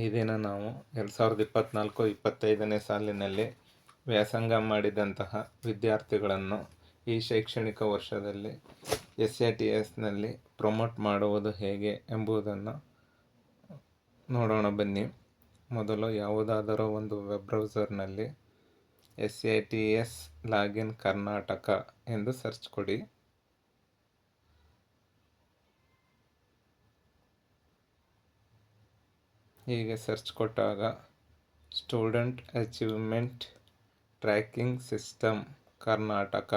ಈ ದಿನ ನಾವು ಎರಡು ಸಾವಿರದ ಇಪ್ಪತ್ತ್ನಾಲ್ಕು ಇಪ್ಪತ್ತೈದನೇ ಸಾಲಿನಲ್ಲಿ ವ್ಯಾಸಂಗ ಮಾಡಿದಂತಹ ವಿದ್ಯಾರ್ಥಿಗಳನ್ನು ಈ ಶೈಕ್ಷಣಿಕ ವರ್ಷದಲ್ಲಿ ಎಸ್ ಎ ಟಿ ಎಸ್ನಲ್ಲಿ ಪ್ರಮೋಟ್ ಮಾಡುವುದು ಹೇಗೆ ಎಂಬುದನ್ನು ನೋಡೋಣ ಬನ್ನಿ. ಮೊದಲು ಯಾವುದಾದರೂ ಒಂದು web ಬ್ರೌಸರ್ನಲ್ಲಿ S A T S login Karnataka ಎಂದು ಸರ್ಚ್ ಕೊಡಿ. ಹೀಗೆ ಸರ್ಚ್ ಕೊಟ್ಟಾಗ student achievement tracking system Karnataka.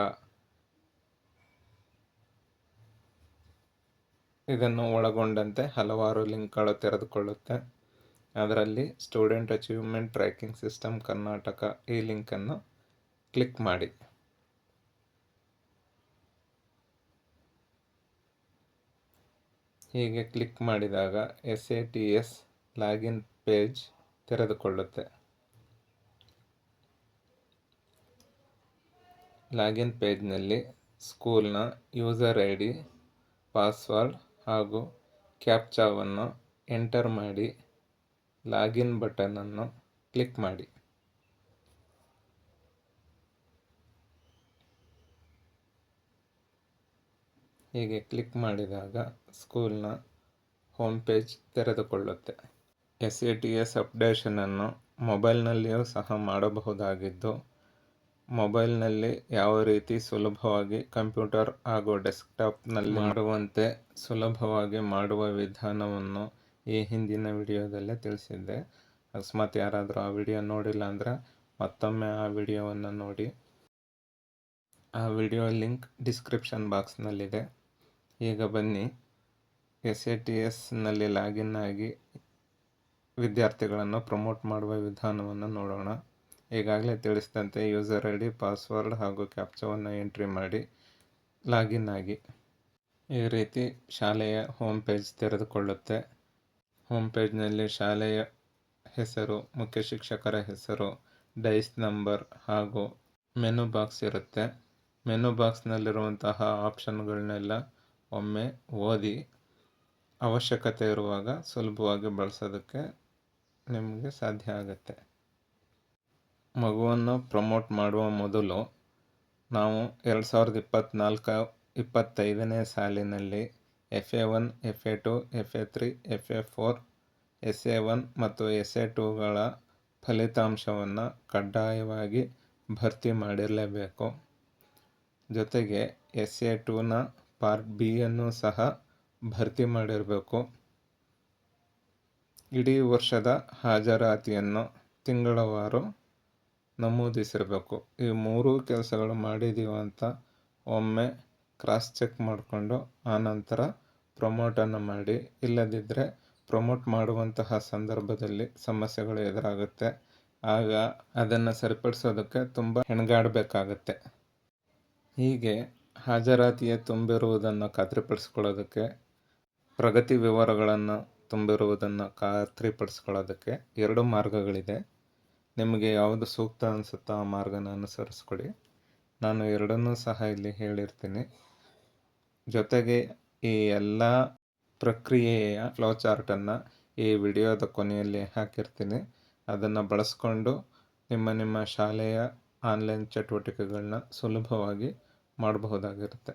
ಇದನ್ನು ಒಳಗೊಂಡಂತೆ ಹಲವಾರು ಲಿಂಕ್ಗಳು ತೆರೆದುಕೊಳ್ಳುತ್ತೆ. ಅದರಲ್ಲಿ student achievement tracking system Karnataka ಈ ಲಿಂಕನ್ನು ಕ್ಲಿಕ್ ಮಾಡಿ. ಹೀಗೆ ಕ್ಲಿಕ್ ಮಾಡಿದಾಗ S A T S login page ತೆರೆದುಕೊಳ್ಳುತ್ತೆ. Login ಪೇಜ್ನಲ್ಲಿ ಸ್ಕೂಲ್ನ ಯೂಸರ್ ಐ ಡಿ, ಪಾಸ್ವರ್ಡ್ ಹಾಗೂ ಕ್ಯಾಪ್ಚಾವನ್ನು ಎಂಟರ್ ಮಾಡಿ ಲಾಗಿನ್ ಬಟನನ್ನು ಕ್ಲಿಕ್ ಮಾಡಿ. ಹೀಗೆ ಕ್ಲಿಕ್ ಮಾಡಿದಾಗ ಸ್ಕೂಲ್ನ ಹೋಮ್ ಪೇಜ್ ತೆರೆದುಕೊಳ್ಳುತ್ತೆ. ಎಸ್ ಎ ಟಿ ಎಸ್ ಅಪ್ಡೇಷನನ್ನು ಮೊಬೈಲ್ನಲ್ಲಿಯೂ ಸಹ ಮಾಡಬಹುದಾಗಿದ್ದು ಮೊಬೈಲ್ನಲ್ಲಿ ಯಾವ ರೀತಿ ಸುಲಭವಾಗಿ ಕಂಪ್ಯೂಟರ್ ಹಾಗೂ ಡೆಸ್ಕ್ಟಾಪ್ನಲ್ಲಿ ಮಾಡುವಂತೆ ಸುಲಭವಾಗಿ ಮಾಡುವ ವಿಧಾನವನ್ನು ಈ ಹಿಂದಿನ ವಿಡಿಯೋದಲ್ಲೇ ತಿಳಿಸಿದ್ದೆ. ಅಕಸ್ಮಾತ್ ಯಾರಾದರೂ ಆ ವಿಡಿಯೋ ನೋಡಿಲ್ಲ ಅಂದರೆ ಮತ್ತೊಮ್ಮೆ ಆ ವಿಡಿಯೋವನ್ನು ನೋಡಿ. ಆ ವಿಡಿಯೋ ಲಿಂಕ್ ಡಿಸ್ಕ್ರಿಪ್ಷನ್ ಬಾಕ್ಸ್ನಲ್ಲಿದೆ. ಈಗ ಬನ್ನಿ. ಎಸ್ ಎ ಟಿ ಎಸ್ನಲ್ಲಿ ಲಾಗಿನ್ ಆಗಿ ವಿದ್ಯಾರ್ಥಿಗಳನ್ನು ಪ್ರಮೋಟ್ ಮಾಡುವ ವಿಧಾನವನ್ನು ನೋಡೋಣ. ಈಗಾಗಲೇ ತಿಳಿಸಿದಂತೆ ಯೂಸರ್ ಐ ಡಿ ಪಾಸ್ವರ್ಡ್ ಹಾಗೂ ಕ್ಯಾಪ್ಚವನ್ನು ಎಂಟ್ರಿ ಮಾಡಿ ಲಾಗಿನ್ ಆಗಿ. ಈ ರೀತಿ ಶಾಲೆಯ ಹೋಮ್ ಪೇಜ್ ತೆರೆದುಕೊಳ್ಳುತ್ತೆ. ಹೋಮ್ ಪೇಜ್ನಲ್ಲಿ ಶಾಲೆಯ ಹೆಸರು, ಮುಖ್ಯ ಶಿಕ್ಷಕರ ಹೆಸರು, ಡೈಸ್ ನಂಬರ್ ಹಾಗೂ ಮೆನು ಬಾಕ್ಸ್ ಇರುತ್ತೆ. ಮೆನು ಬಾಕ್ಸ್ನಲ್ಲಿರುವಂತಹ ಆಪ್ಷನ್ಗಳನ್ನೆಲ್ಲ ಒಮ್ಮೆ ಓದಿ ಅವಶ್ಯಕತೆ ಇರುವಾಗ ಸುಲಭವಾಗಿ ಬಳಸೋದಕ್ಕೆ ನಿಮಗೆ ಸಾಧ್ಯ ಆಗುತ್ತೆ. ಮಗುವನ್ನು ಪ್ರಮೋಟ್ ಮಾಡುವ ಮೊದಲು ನಾವು ಎರಡು ಸಾವಿರದ ಇಪ್ಪತ್ತ್ನಾಲ್ಕು ಇಪ್ಪತ್ತೈದನೇ ಸಾಲಿನಲ್ಲಿ F A one F A two F A three F A four S A one ಮತ್ತು ಎಸ್ ಎ ಟುಗಳ ಫಲಿತಾಂಶವನ್ನು ಕಡ್ಡಾಯವಾಗಿ ಭರ್ತಿ ಮಾಡಿರಲೇಬೇಕು. ಜೊತೆಗೆ ಎಸ್ ಎ ಟೂನ ಪಾರ್ಟ್ ಬಿಯನ್ನು ಸಹ ಭರ್ತಿ ಮಾಡಿರಬೇಕು. ಇಡೀ ವರ್ಷದ ಹಾಜರಾತಿಯನ್ನು ತಿಂಗಳವಾರು ನಮೂದಿಸಿರಬೇಕು. ಈ ಮೂರೂ ಕೆಲಸಗಳು ಮಾಡಿದ್ದೀವಿ ಅಂತ ಒಮ್ಮೆ ಕ್ರಾಸ್ ಚೆಕ್ ಮಾಡಿಕೊಂಡು ಆನಂತರ ಪ್ರಮೋಟನ್ನು ಮಾಡಿ. ಇಲ್ಲದಿದ್ದರೆ ಪ್ರಮೋಟ್ ಮಾಡುವಂತಹ ಸಂದರ್ಭದಲ್ಲಿ ಸಮಸ್ಯೆಗಳು ಎದುರಾಗುತ್ತೆ. ಆಗ ಅದನ್ನು ಸರಿಪಡಿಸೋದಕ್ಕೆ ತುಂಬ ಹೆಣಗಾಡಬೇಕಾಗತ್ತೆ. ಹೀಗೆ ಹಾಜರಾತಿಯೇ ತುಂಬಿರುವುದನ್ನು ಖಾತ್ರಿಪಡಿಸ್ಕೊಳ್ಳೋದಕ್ಕೆ ಪ್ರಗತಿ ವಿವರಗಳನ್ನು ತುಂಬಿರುವುದನ್ನು ಖಾತ್ರಿಪಡಿಸ್ಕೊಳ್ಳೋದಕ್ಕೆ ಎರಡು ಮಾರ್ಗಗಳಿದೆ. ನಿಮಗೆ ಯಾವುದು ಸೂಕ್ತ ಅನಿಸುತ್ತೋ ಆ ಮಾರ್ಗನ ಅನುಸರಿಸ್ಕೊಳ್ಳಿ. ನಾನು ಎರಡನ್ನೂ ಸಹ ಇಲ್ಲಿ ಹೇಳಿರ್ತೀನಿ. ಜೊತೆಗೆ ಈ ಎಲ್ಲ ಪ್ರಕ್ರಿಯೆಯ ಫ್ಲೋ ಚಾರ್ಟನ್ನು ಈ ವಿಡಿಯೋದ ಕೊನೆಯಲ್ಲಿ ಹಾಕಿರ್ತೀನಿ. ಅದನ್ನು ಬಳಸ್ಕೊಂಡು ನಿಮ್ಮ ನಿಮ್ಮ ಶಾಲೆಯ ಆನ್ಲೈನ್ ಚಟುವಟಿಕೆಗಳನ್ನ ಸುಲಭವಾಗಿ ಮಾಡಬಹುದಾಗಿರುತ್ತೆ.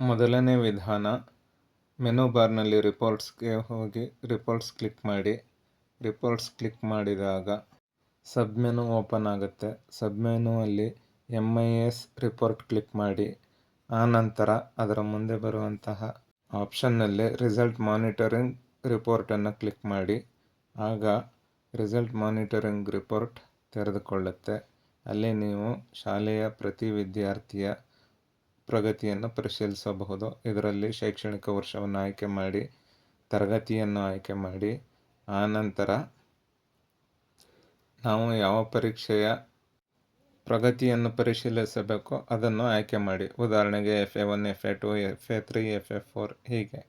ಮೊದಲನೇ ವಿಧಾನ ಮೆನು ಬಾರ್ನಲ್ಲಿ ರಿಪೋರ್ಟ್ಸ್ಗೆ ಹೋಗಿ ರಿಪೋರ್ಟ್ಸ್ ಕ್ಲಿಕ್ ಮಾಡಿ, ರಿಪೋರ್ಟ್ಸ್ ಕ್ಲಿಕ್ ಮಾಡಿದಾಗ ಸಬ್ ಮೆನು ಓಪನ್ ಆಗುತ್ತೆ. Sub ಮೆನುವಲ್ಲಿ M I S report click ಮಾಡಿ ಆನಂತರ ಅದರ ಮುಂದೆ ಬರುವಂತಹ ಆಪ್ಷನ್ನಲ್ಲಿ ರಿಸಲ್ಟ್ ಮಾನಿಟರಿಂಗ್ ರಿಪೋರ್ಟನ್ನು ಕ್ಲಿಕ್ ಮಾಡಿ, ಆಗ ರಿಸಲ್ಟ್ ಮಾನಿಟರಿಂಗ್ ರಿಪೋರ್ಟ್ ತೆರೆದುಕೊಳ್ಳುತ್ತೆ. ಅಲ್ಲಿ ನೀವು ಶಾಲೆಯ ಪ್ರತಿ ವಿದ್ಯಾರ್ಥಿಯ ಪ್ರಗತಿಯನ್ನು ಪರಿಶೀಲಿಸಬಹುದು. ಇದರಲ್ಲಿ ಶೈಕ್ಷಣಿಕ ವರ್ಷವನ್ನು ಆಯ್ಕೆ ಮಾಡಿ, ತರಗತಿಯನ್ನು ಆಯ್ಕೆ ಮಾಡಿ ಆನಂತರ ನಾವು ಯಾವ ಪರೀಕ್ಷೆಯ ಪ್ರಗತಿಯನ್ನು ಪರಿಶೀಲಿಸಬೇಕೋ ಅದನ್ನು ಆಯ್ಕೆ ಮಾಡಿ. ಉದಾಹರಣೆಗೆ F A one F A two F A three F A four ಹೀಗೆ.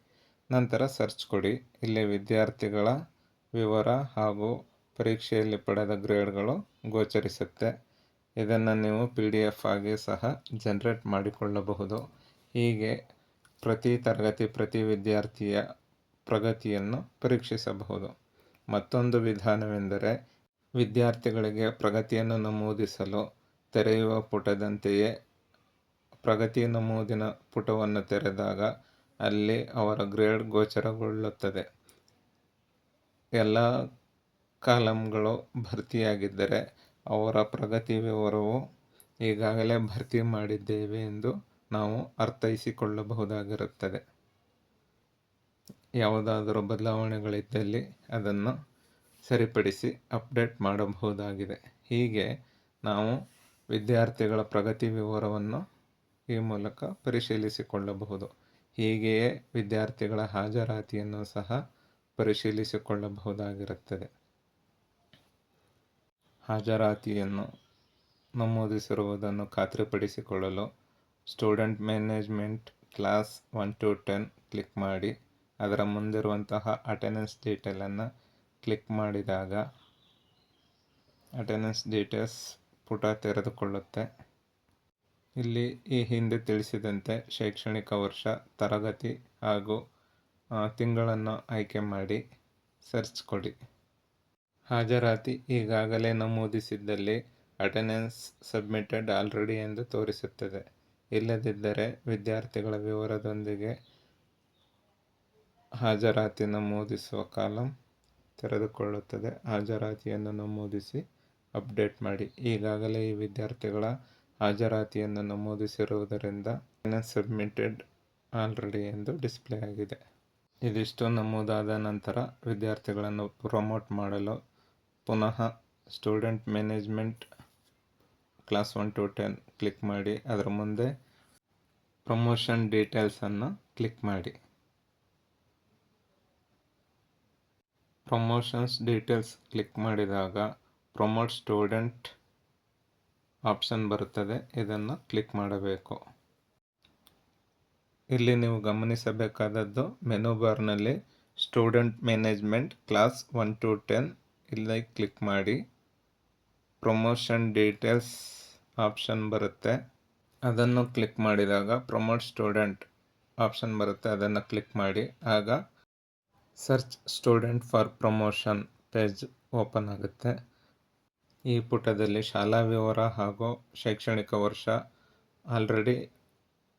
ನಂತರ ಸರ್ಚ್ ಕೊಡಿ. ಇಲ್ಲಿ ವಿದ್ಯಾರ್ಥಿಗಳ ವಿವರ ಹಾಗೂ ಪರೀಕ್ಷೆಯಲ್ಲಿ ಪಡೆದ ಗ್ರೇಡ್ಗಳು ಗೋಚರಿಸುತ್ತೆ. ಇದನ್ನು ನೀವು ಪಿ ಡಿ ಎಫ್ ಆಗಿ ಸಹ ಜನ್ರೇಟ್ ಮಾಡಿಕೊಳ್ಳಬಹುದು. ಹೀಗೆ ಪ್ರತಿ ತರಗತಿ, ಪ್ರತಿ ವಿದ್ಯಾರ್ಥಿಯ ಪ್ರಗತಿಯನ್ನು ಪರೀಕ್ಷಿಸಬಹುದು. ಮತ್ತೊಂದು ವಿಧಾನವೆಂದರೆ ವಿದ್ಯಾರ್ಥಿಗಳಿಗೆ ಪ್ರಗತಿಯನ್ನು ನಮೂದಿಸಲು ತೆರೆಯುವ ಪುಟದಂತೆಯೇ ಪ್ರಗತಿ ನಮೂದಿನ ಪುಟವನ್ನು ತೆರೆದಾಗ ಅಲ್ಲಿ ಅವರ ಗ್ರೇಡ್ ಗೋಚರಗೊಳ್ಳುತ್ತದೆ. ಎಲ್ಲ ಕಾಲಮ್ಗಳು ಭರ್ತಿಯಾಗಿದ್ದರೆ ಅವರ ಪ್ರಗತಿ ವಿವರವು ಈಗಾಗಲೇ ಭರ್ತಿ ಮಾಡಿದ್ದೇವೆ ಎಂದು ನಾವು ಅರ್ಥೈಸಿಕೊಳ್ಳಬಹುದಾಗಿರುತ್ತದೆ. ಯಾವುದಾದರೂ ಬದಲಾವಣೆಗಳಿದ್ದಲ್ಲಿ ಅದನ್ನು ಸರಿಪಡಿಸಿ ಅಪ್ಡೇಟ್ ಮಾಡಬಹುದಾಗಿದೆ. ಹೀಗೆ ನಾವು ವಿದ್ಯಾರ್ಥಿಗಳ ಪ್ರಗತಿ ವಿವರವನ್ನು ಈ ಮೂಲಕ ಪರಿಶೀಲಿಸಿಕೊಳ್ಳಬಹುದು. ಹೀಗೆಯೇ ವಿದ್ಯಾರ್ಥಿಗಳ ಹಾಜರಾತಿಯನ್ನು ಸಹ ಪರಿಶೀಲಿಸಿಕೊಳ್ಳಬಹುದಾಗಿರುತ್ತದೆ. ಹಾಜರಾತಿಯನ್ನು ನಮೂದಿಸಿರುವುದನ್ನು ಖಾತ್ರಿಪಡಿಸಿಕೊಳ್ಳಲು student management class one to ten click ಮಾಡಿ, ಅದರ ಮುಂದಿರುವಂತಹ ಅಟೆಂಡೆನ್ಸ್ ಡೀಟೇಲನ್ನು ಕ್ಲಿಕ್ ಮಾಡಿದಾಗ ಅಟೆಂಡೆನ್ಸ್ ಡೀಟೇಲ್ಸ್ ಪುಟ ತೆರೆದುಕೊಳ್ಳುತ್ತೆ. ಇಲ್ಲಿ ಈ ಹಿಂದೆ ತಿಳಿಸಿದಂತೆ ಶೈಕ್ಷಣಿಕ ವರ್ಷ, ತರಗತಿ ಹಾಗೂ ತಿಂಗಳನ್ನು ಆಯ್ಕೆ ಮಾಡಿ ಸರ್ಚ್ ಕೊಡಿ. ಹಾಜರಾತಿ ಈಗಾಗಲೇ ನಮೂದಿಸಿದ್ದಲ್ಲಿ ಅಟೆಂಡೆನ್ಸ್ ಸಬ್ಮಿಟೆಡ್ ಆಲ್ರೆಡಿ ಎಂದು ತೋರಿಸುತ್ತದೆ. ಇಲ್ಲದಿದ್ದರೆ ವಿದ್ಯಾರ್ಥಿಗಳ ವಿವರದೊಂದಿಗೆ ಹಾಜರಾತಿ ನಮೂದಿಸುವ ಕಾಲಂ ತೆರೆದುಕೊಳ್ಳುತ್ತದೆ. ಹಾಜರಾತಿಯನ್ನು ನಮೂದಿಸಿ ಅಪ್ಡೇಟ್ ಮಾಡಿ. ಈಗಾಗಲೇ ಈ ವಿದ್ಯಾರ್ಥಿಗಳ ಹಾಜರಾತಿಯನ್ನು ನಮೂದಿಸಿರುವುದರಿಂದ ಸಬ್ಮಿಟೆಡ್ ಆಲ್ರೆಡಿ ಎಂದು ಡಿಸ್ಪ್ಲೇ ಆಗಿದೆ. ಇದಿಷ್ಟು ನಮೂದಾದ ನಂತರ ವಿದ್ಯಾರ್ಥಿಗಳನ್ನು ಪ್ರಮೋಟ್ ಮಾಡಲು ಪುನಃ student management class one to ten click ಮಾಡಿ. ಅದರ ಮುಂದೆ ಪ್ರಮೋಷನ್ ಡೀಟೇಲ್ಸನ್ನು ಕ್ಲಿಕ್ ಮಾಡಿ. ಪ್ರಮೋಷನ್ಸ್ ಡೀಟೇಲ್ಸ್ ಕ್ಲಿಕ್ ಮಾಡಿದಾಗ ಪ್ರಮೋಟ್ ಸ್ಟೂಡೆಂಟ್ ಆಪ್ಷನ್ ಬರುತ್ತದೆ. ಇದನ್ನು ಕ್ಲಿಕ್ ಮಾಡಬೇಕು. ಇಲ್ಲಿ ನೀವು ಗಮನಿಸಬೇಕಾದದ್ದು ಮೆನು ಬಾರ್ನಲ್ಲಿ student management class one to ten ಇಲ್ಲಿ ಕ್ಲಿಕ್ ಮಾಡಿ. ಪ್ರಮೋಷನ್ ಡೀಟೇಲ್ಸ್ ಆಪ್ಷನ್ ಬರುತ್ತೆ. ಅದನ್ನು ಕ್ಲಿಕ್ ಮಾಡಿದಾಗ ಪ್ರಮೋಟ್ ಸ್ಟೂಡೆಂಟ್ ಆಪ್ಷನ್ ಬರುತ್ತೆ. ಅದನ್ನು ಕ್ಲಿಕ್ ಮಾಡಿ. ಆಗ search student for promotion page open ಆಗುತ್ತೆ. ಈ ಪುಟದಲ್ಲಿ ಶಾಲಾ ವಿವರ ಹಾಗೂ ಶೈಕ್ಷಣಿಕ ವರ್ಷ ಆಲ್ರೆಡಿ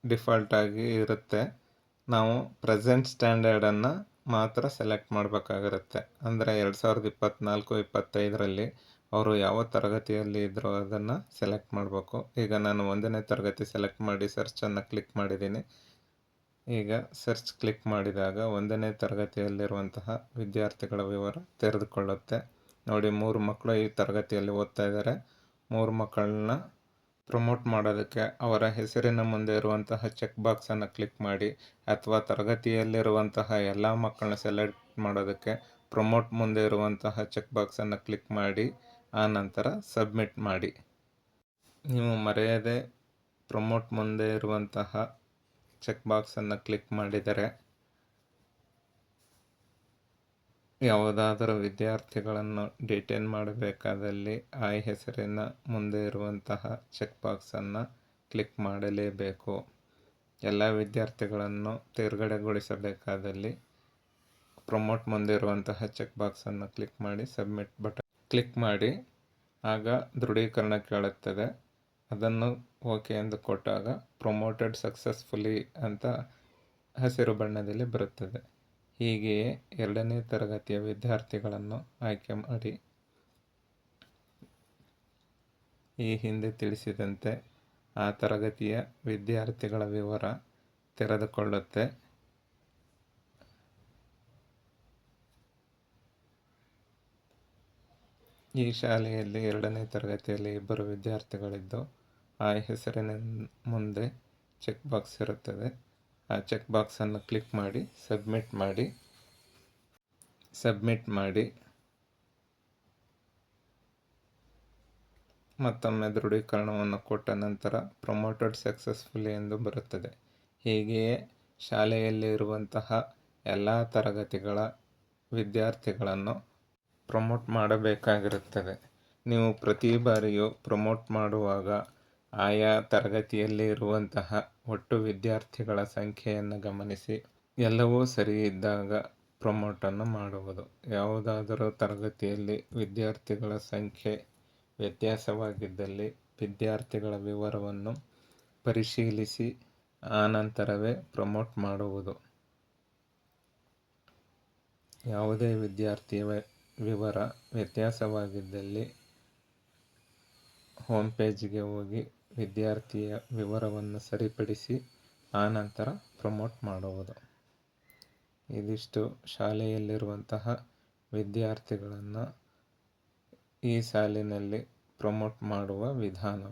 ಡಿಫಾಲ್ಟ್ ಆಗಿ ಇರುತ್ತೆ. ನಾವು ಪ್ರೆಸೆಂಟ್ ಸ್ಟ್ಯಾಂಡರ್ಡನ್ನು ಮಾತ್ರ ಸೆಲೆಕ್ಟ್ ಮಾಡಬೇಕಾಗಿರುತ್ತೆ. ಅಂದರೆ ಎರಡು ಸಾವಿರದ ಇಪ್ಪತ್ತ್ನಾಲ್ಕು ಇಪ್ಪತ್ತೈದರಲ್ಲಿ ಅವರು ಯಾವ ತರಗತಿಯಲ್ಲಿ ಇದ್ದರೂ ಅದನ್ನು ಸೆಲೆಕ್ಟ್ ಮಾಡಬೇಕು. ಈಗ ನಾನು ಒಂದನೇ ತರಗತಿ ಸೆಲೆಕ್ಟ್ ಮಾಡಿ ಸರ್ಚನ್ನು ಕ್ಲಿಕ್ ಮಾಡಿದ್ದೀನಿ. ಈಗ ಸರ್ಚ್ ಕ್ಲಿಕ್ ಮಾಡಿದಾಗ ಒಂದನೇ ತರಗತಿಯಲ್ಲಿರುವಂತಹ ವಿದ್ಯಾರ್ಥಿಗಳ ವಿವರ ತೆರೆದುಕೊಳ್ಳುತ್ತೆ. ನೋಡಿ, ಮೂರು ಮಕ್ಕಳು ಈ ತರಗತಿಯಲ್ಲಿ ಓದ್ತಾ ಇದ್ದಾರೆ. ಮೂರು ಮಕ್ಕಳನ್ನ ಪ್ರಮೋಟ್ ಮಾಡೋದಕ್ಕೆ ಅವರ ಹೆಸರಿನ ಮುಂದೆ ಇರುವಂತಹ ಚೆಕ್ ಬಾಕ್ಸನ್ನು ಕ್ಲಿಕ್ ಮಾಡಿ ಅಥವಾ ತರಗತಿಯಲ್ಲಿರುವಂತಹ ಎಲ್ಲ ಮಕ್ಕಳನ್ನ ಸೆಲೆಕ್ಟ್ ಮಾಡೋದಕ್ಕೆ ಪ್ರಮೋಟ್ ಮುಂದೆ ಇರುವಂತಹ ಚೆಕ್ ಬಾಕ್ಸನ್ನು ಕ್ಲಿಕ್ ಮಾಡಿ, ಆ ನಂತರ ಸಬ್ಮಿಟ್ ಮಾಡಿ. ನೀವು ಮರೆಯದೆ ಪ್ರಮೋಟ್ ಮುಂದೆ ಇರುವಂತಹ ಚೆಕ್ ಬಾಕ್ಸನ್ನು ಕ್ಲಿಕ್ ಮಾಡಿದರೆ ಯಾವುದಾದರೂ ವಿದ್ಯಾರ್ಥಿಗಳನ್ನು ಡಿಟೈನ್ ಮಾಡಬೇಕಾದಲ್ಲಿ ಆ ಹೆಸರಿನ ಮುಂದೆ ಇರುವಂತಹ ಚೆಕ್ ಬಾಕ್ಸನ್ನು ಕ್ಲಿಕ್ ಮಾಡಲೇಬೇಕು. ಎಲ್ಲ ವಿದ್ಯಾರ್ಥಿಗಳನ್ನು ತೇರ್ಗಡೆಗೊಳಿಸಬೇಕಾದಲ್ಲಿ ಪ್ರಮೋಟ್ ಮುಂದೆ ಇರುವಂತಹ ಚೆಕ್ ಬಾಕ್ಸನ್ನು ಕ್ಲಿಕ್ ಮಾಡಿ ಸಬ್ಮಿಟ್ ಬಟನ್ ಕ್ಲಿಕ್ ಮಾಡಿ. ಆಗ ದೃಢೀಕರಣ ಕೇಳುತ್ತದೆ. ಅದನ್ನು ಓಕೆ ಎಂದು ಕೊಟ್ಟಾಗ ಪ್ರೊಮೋಟೆಡ್ ಸಕ್ಸಸ್ಫುಲಿ ಅಂತ ಹಸಿರು ಬಣ್ಣದಲ್ಲಿ ಬರುತ್ತದೆ. ಹೀಗೆಯೇ ಎರಡನೇ ತರಗತಿಯ ವಿದ್ಯಾರ್ಥಿಗಳನ್ನು ಆಯ್ಕೆ ಮಾಡಿ. ಈ ಹಿಂದೆ ತಿಳಿಸಿದಂತೆ ಆ ತರಗತಿಯ ವಿದ್ಯಾರ್ಥಿಗಳ ವಿವರ ತೆರೆದುಕೊಳ್ಳುತ್ತೆ. ಈ ಶಾಲೆಯಲ್ಲಿ ಎರಡನೇ ತರಗತಿಯಲ್ಲಿ ಇಬ್ಬರು ವಿದ್ಯಾರ್ಥಿಗಳಿದ್ದು, ಆ ಹೆಸರಿನ ಮುಂದೆ ಚೆಕ್ ಬಾಕ್ಸ್ ಇರುತ್ತದೆ. ಆ ಚೆಕ್ ಬಾಕ್ಸನ್ನು ಕ್ಲಿಕ್ ಮಾಡಿ ಸಬ್ಮಿಟ್ ಮಾಡಿ ಸಬ್ಮಿಟ್ ಮಾಡಿ. ಮತ್ತೊಮ್ಮೆ ದೃಢೀಕರಣವನ್ನು ಕೊಟ್ಟ ನಂತರ ಪ್ರಮೋಟೆಡ್ ಸಕ್ಸಸ್ಫುಲಿ ಎಂದು ಬರುತ್ತದೆ. ಹೀಗೆಯೇ ಶಾಲೆಯಲ್ಲಿ ಇರುವಂತಹ ಎಲ್ಲ ತರಗತಿಗಳ ವಿದ್ಯಾರ್ಥಿಗಳನ್ನು ಪ್ರಮೋಟ್ ಮಾಡಬೇಕಾಗಿರುತ್ತದೆ. ನೀವು ಪ್ರತಿ ಬಾರಿಯೂ ಪ್ರಮೋಟ್ ಮಾಡುವಾಗ ಆಯಾ ತರಗತಿಯಲ್ಲಿ ಇರುವಂತಹ ಒಟ್ಟು ವಿದ್ಯಾರ್ಥಿಗಳ ಸಂಖ್ಯೆಯನ್ನು ಗಮನಿಸಿ ಎಲ್ಲವೂ ಸರಿ ಇದ್ದಾಗ ಪ್ರಮೋಟನ್ನು ಮಾಡುವುದು. ಯಾವುದಾದರೂ ತರಗತಿಯಲ್ಲಿ ವಿದ್ಯಾರ್ಥಿಗಳ ಸಂಖ್ಯೆ ವ್ಯತ್ಯಾಸವಾಗಿದ್ದಲ್ಲಿ ವಿದ್ಯಾರ್ಥಿಗಳ ವಿವರವನ್ನು ಪರಿಶೀಲಿಸಿ ಆನಂತರವೇ ಪ್ರಮೋಟ್ ಮಾಡುವುದು. ಯಾವುದೇ ವಿದ್ಯಾರ್ಥಿಯ ವಿವರ ವ್ಯತ್ಯಾಸವಾಗಿದ್ದಲ್ಲಿ ಹೋಮ್ ಪೇಜ್ಗೆ ಹೋಗಿ ವಿದ್ಯಾರ್ಥಿಯ ವಿವರವನ್ನು ಸರಿಪಡಿಸಿ ಆನಂತರ ಪ್ರಮೋಟ್ ಮಾಡುವುದು. ಇದಿಷ್ಟು ಶಾಲೆಯಲ್ಲಿರುವಂತಹ ವಿದ್ಯಾರ್ಥಿಗಳನ್ನು ಈ ಸಾಲಿನಲ್ಲಿ ಪ್ರಮೋಟ್ ಮಾಡುವ ವಿಧಾನ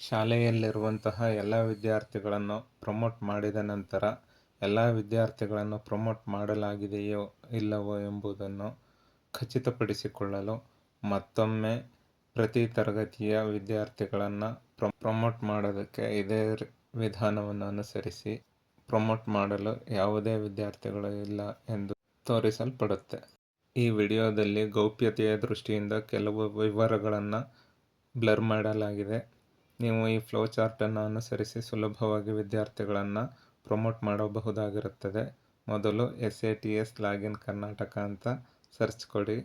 ಶಾಲೆಯಲ್ಲಿರುವಂತಹ ಎಲ್ಲ ವಿದ್ಯಾರ್ಥಿಗಳನ್ನು ಪ್ರಮೋಟ್ ಮಾಡಿದ ನಂತರ ಎಲ್ಲ ವಿದ್ಯಾರ್ಥಿಗಳನ್ನು ಪ್ರಮೋಟ್ ಮಾಡಲಾಗಿದೆಯೋ ಇಲ್ಲವೋ ಎಂಬುದನ್ನು ಖಚಿತಪಡಿಸಿಕೊಳ್ಳಲು ಮತ್ತೊಮ್ಮೆ ಪ್ರತಿ ತರಗತಿಯ ವಿದ್ಯಾರ್ಥಿಗಳನ್ನು ಪ್ರ ಪ್ರಮೋಟ್ ಮಾಡೋದಕ್ಕೆ ಇದೇ ವಿಧಾನವನ್ನು ಅನುಸರಿಸಿ ಪ್ರಮೋಟ್ ಮಾಡಲು ಯಾವುದೇ ವಿದ್ಯಾರ್ಥಿಗಳು ಇಲ್ಲ ಎಂದು ತೋರಿಸಲ್ಪಡುತ್ತೆ. ಈ ವಿಡಿಯೋದಲ್ಲಿ ಗೌಪ್ಯತೆಯ ದೃಷ್ಟಿಯಿಂದ ಕೆಲವು ವಿವರಗಳನ್ನು ಬ್ಲರ್ ಮಾಡಲಾಗಿದೆ. ನೀವು ಈ ಫ್ಲೋ ಚಾರ್ಟನ್ನು ಅನುಸರಿಸಿ ಸುಲಭವಾಗಿ ವಿದ್ಯಾರ್ಥಿಗಳನ್ನು ಪ್ರಮೋಟ್ ಮಾಡಬಹುದಾಗಿರುತ್ತದೆ. ಮೊದಲು S A T S login Karnataka ಅಂತ ಸರ್ಚ್ ಕೊಡಿ.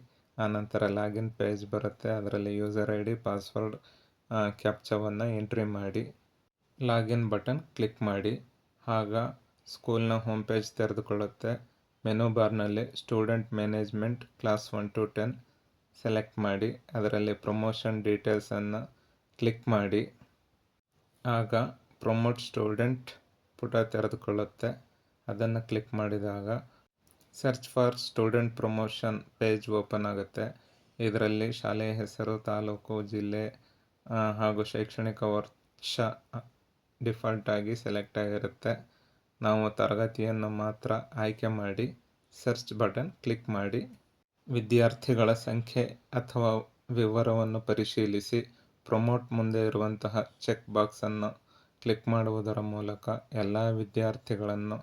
ಆನಂತರ ಲಾಗಿನ್ ಪೇಜ್ ಬರುತ್ತೆ. ಅದರಲ್ಲಿ ಯೂಸರ್ ಐ ಡಿ ಪಾಸ್ವರ್ಡ್ ಕ್ಯಾಪ್ಚವನ್ನು ಎಂಟ್ರಿ ಮಾಡಿ, ಲಾಗಿನ್ ಬಟನ್ ಕ್ಲಿಕ್ ಮಾಡಿ, ಆಗ ಸ್ಕೂಲ್ನ ಹೋಮ್ ಪೇಜ್ ತೆರೆದುಕೊಳ್ಳುತ್ತೆ. ಮೆನು ಬಾರ್ನಲ್ಲಿ student management class one to ten select ಮಾಡಿ, ಅದರಲ್ಲಿ ಪ್ರಮೋಷನ್ ಡೀಟೇಲ್ಸನ್ನು ಕ್ಲಿಕ್ ಮಾಡಿ, ಆಗ ಪ್ರಮೋಟ್ ಸ್ಟೂಡೆಂಟ್ ಪುಟ ತೆರೆದುಕೊಳ್ಳುತ್ತೆ. ಅದನ್ನು ಕ್ಲಿಕ್ ಮಾಡಿದಾಗ search for student promotion page open ಆಗುತ್ತೆ. ಇದರಲ್ಲಿ ಶಾಲೆಯ ಹೆಸರು, ತಾಲೂಕು, ಜಿಲ್ಲೆ ಹಾಗೂ ಶೈಕ್ಷಣಿಕ ವರ್ಷ ಡಿಫಾಲ್ಟ್ ಆಗಿ ಸೆಲೆಕ್ಟ್ ಆಗಿರುತ್ತೆ. ನಾವು ತರಗತಿಯನ್ನು ಮಾತ್ರ ಆಯ್ಕೆ ಮಾಡಿ ಸರ್ಚ್ ಬಟನ್ ಕ್ಲಿಕ್ ಮಾಡಿ ವಿದ್ಯಾರ್ಥಿಗಳ ಸಂಖ್ಯೆ ಅಥವಾ ವಿವರವನ್ನು ಪರಿಶೀಲಿಸಿ ಪ್ರಮೋಟ್ ಮುಂದೆ ಇರುವಂತಹ ಚೆಕ್ ಬಾಕ್ಸನ್ನು ಕ್ಲಿಕ್ ಮಾಡುವುದರ ಮೂಲಕ ಎಲ್ಲ ವಿದ್ಯಾರ್ಥಿಗಳನ್ನು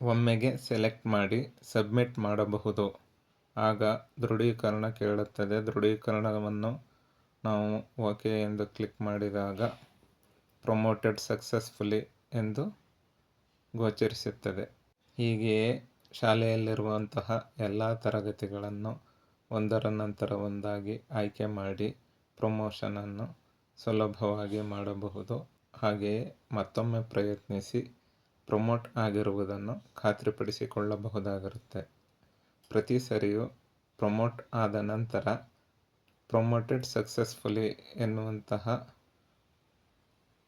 ಒಮ್ಮೆಗೆ ಸೆಲೆಕ್ಟ್ ಮಾಡಿ ಸಬ್ಮಿಟ್ ಮಾಡಬಹುದು. ಆಗ ದೃಢೀಕರಣ ಕೇಳುತ್ತದೆ. ದೃಢೀಕರಣವನ್ನು ನಾವು ಓಕೆ ಎಂದು ಕ್ಲಿಕ್ ಮಾಡಿದಾಗ ಪ್ರಮೋಟೆಡ್ ಸಕ್ಸಸ್ಫುಲಿ ಎಂದು ಗೋಚರಿಸುತ್ತದೆ. ಹೀಗೆಯೇ ಶಾಲೆಯಲ್ಲಿರುವಂತಹ ಎಲ್ಲ ತರಗತಿಗಳನ್ನು ಒಂದರ ನಂತರ ಒಂದಾಗಿ ಆಯ್ಕೆ ಮಾಡಿ ಪ್ರಮೋಷನನ್ನು ಸುಲಭವಾಗಿ ಮಾಡಬಹುದು. ಹಾಗೆಯೇ ಮತ್ತೊಮ್ಮೆ ಪ್ರಯತ್ನಿಸಿ ಪ್ರಮೋಟ್ ಆಗಿರುವುದನ್ನು ಖಾತ್ರಿಪಡಿಸಿಕೊಳ್ಳಬಹುದಾಗಿರುತ್ತೆ. ಪ್ರತಿ ಸರಿಯೂ ಪ್ರಮೋಟ್ ಆದ ನಂತರ ಪ್ರಮೋಟೆಡ್ ಸಕ್ಸಸ್ಫುಲಿ ಎನ್ನುವಂತಹ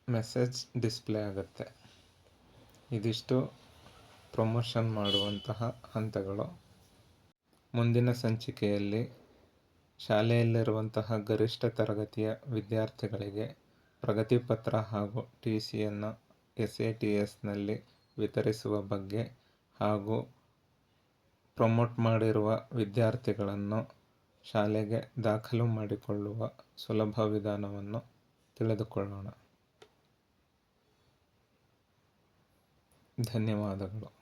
ಮೆಸೇಜ್ ಡಿಸ್ಪ್ಲೇ ಆಗುತ್ತೆ. ಇದಿಷ್ಟು ಪ್ರಮೋಷನ್ ಮಾಡುವಂತಹ ಹಂತಗಳು. ಮುಂದಿನ ಸಂಚಿಕೆಯಲ್ಲಿ ಶಾಲೆಯಲ್ಲಿರುವಂತಹ ಗರಿಷ್ಠ ತರಗತಿಯ ವಿದ್ಯಾರ್ಥಿಗಳಿಗೆ ಪ್ರಗತಿಪತ್ರ ಹಾಗೂ ಟಿ ಸಿಯನ್ನು ಎಸ್ ಎ ಟಿ ಎಸ್ನಲ್ಲಿ ವಿತರಿಸುವ ಬಗ್ಗೆ ಹಾಗೂ ಪ್ರಮೋಟ್ ಮಾಡಿರುವ ವಿದ್ಯಾರ್ಥಿಗಳನ್ನು ಶಾಲೆಗೆ ದಾಖಲು ಮಾಡಿಕೊಳ್ಳುವ ಸುಲಭ ವಿಧಾನವನ್ನು ತಿಳಿದುಕೊಳ್ಳೋಣ. ಧನ್ಯವಾದಗಳು.